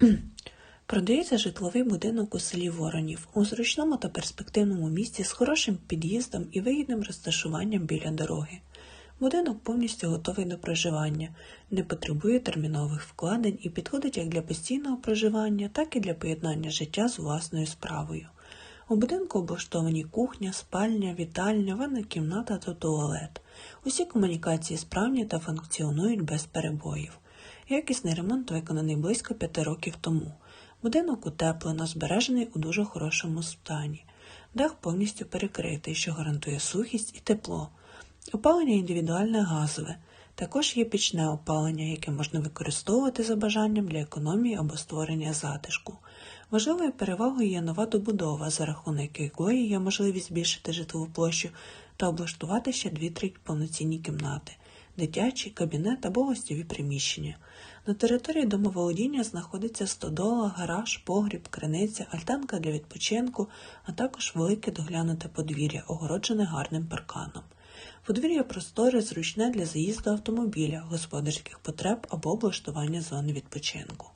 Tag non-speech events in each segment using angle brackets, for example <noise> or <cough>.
<clears throat> Продається житловий будинок у селі Воронів у зручному та перспективному місці з хорошим під'їздом і вигідним розташуванням біля дороги. Будинок повністю готовий до проживання, не потребує термінових вкладень і підходить як для постійного проживання, так і для поєднання життя з власною справою. У будинку облаштовані кухня, спальня, вітальня, ванна кімната та туалет. Усі комунікації справні та функціонують без перебоїв. Якісний ремонт виконаний близько п'яти років тому. Будинок утеплено, збережений у дуже хорошому стані. Дах повністю перекритий, що гарантує сухість і тепло. Опалення індивідуальне газове. Також є пічне опалення, яке можна використовувати за бажанням для економії або створення затишку. Важливою перевагою є нова добудова, за рахунок якої є можливість збільшити житлову площу та облаштувати ще 2-3 повноцінні кімнати, дитячий, кабінет або гостєві приміщення. На території домоволодіння знаходиться стодола, гараж, погріб, криниця, альтанка для відпочинку, а також велике доглянуте подвір'я, огороджене гарним парканом. Подвір'я просторе, зручне для заїзду автомобіля, господарських потреб або облаштування зони відпочинку.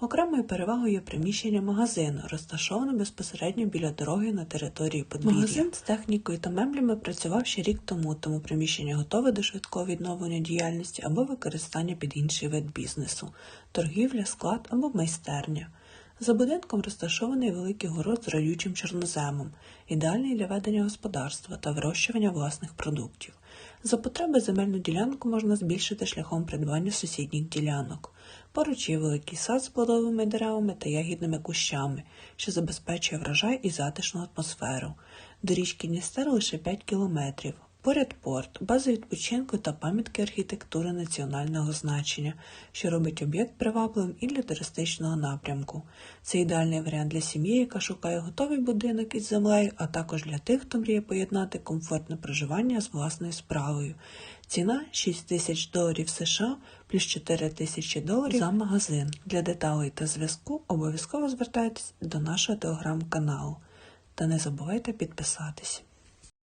Окремою перевагою є приміщення магазину, розташоване безпосередньо біля дороги на території подвір'я. Магазин з технікою та меблями працював ще рік тому, тому приміщення готове до швидкого відновлення діяльності або використання під інший вид бізнесу, торгівля, склад або майстерня. За будинком розташований великий город з родючим чорноземом, ідеальний для ведення господарства та вирощування власних продуктів. За потреби земельну ділянку можна збільшити шляхом придбання сусідніх ділянок. Поруч є великий сад з плодовими деревами та ягідними кущами, що забезпечує врожай і затишну атмосферу. До річки Дністер лише 5 кілометрів. Поряд порт, база відпочинку та пам'ятки архітектури національного значення, що робить об'єкт привабливим і для туристичного напрямку. Це ідеальний варіант для сім'ї, яка шукає готовий будинок із землею, а також для тих, хто мріє поєднати комфортне проживання з власною справою. Ціна 6 тисяч доларів США плюс 4 тисячі доларів за магазин. Для деталей та зв'язку обов'язково звертайтесь до нашого телеграм-каналу. Та не забувайте підписатись.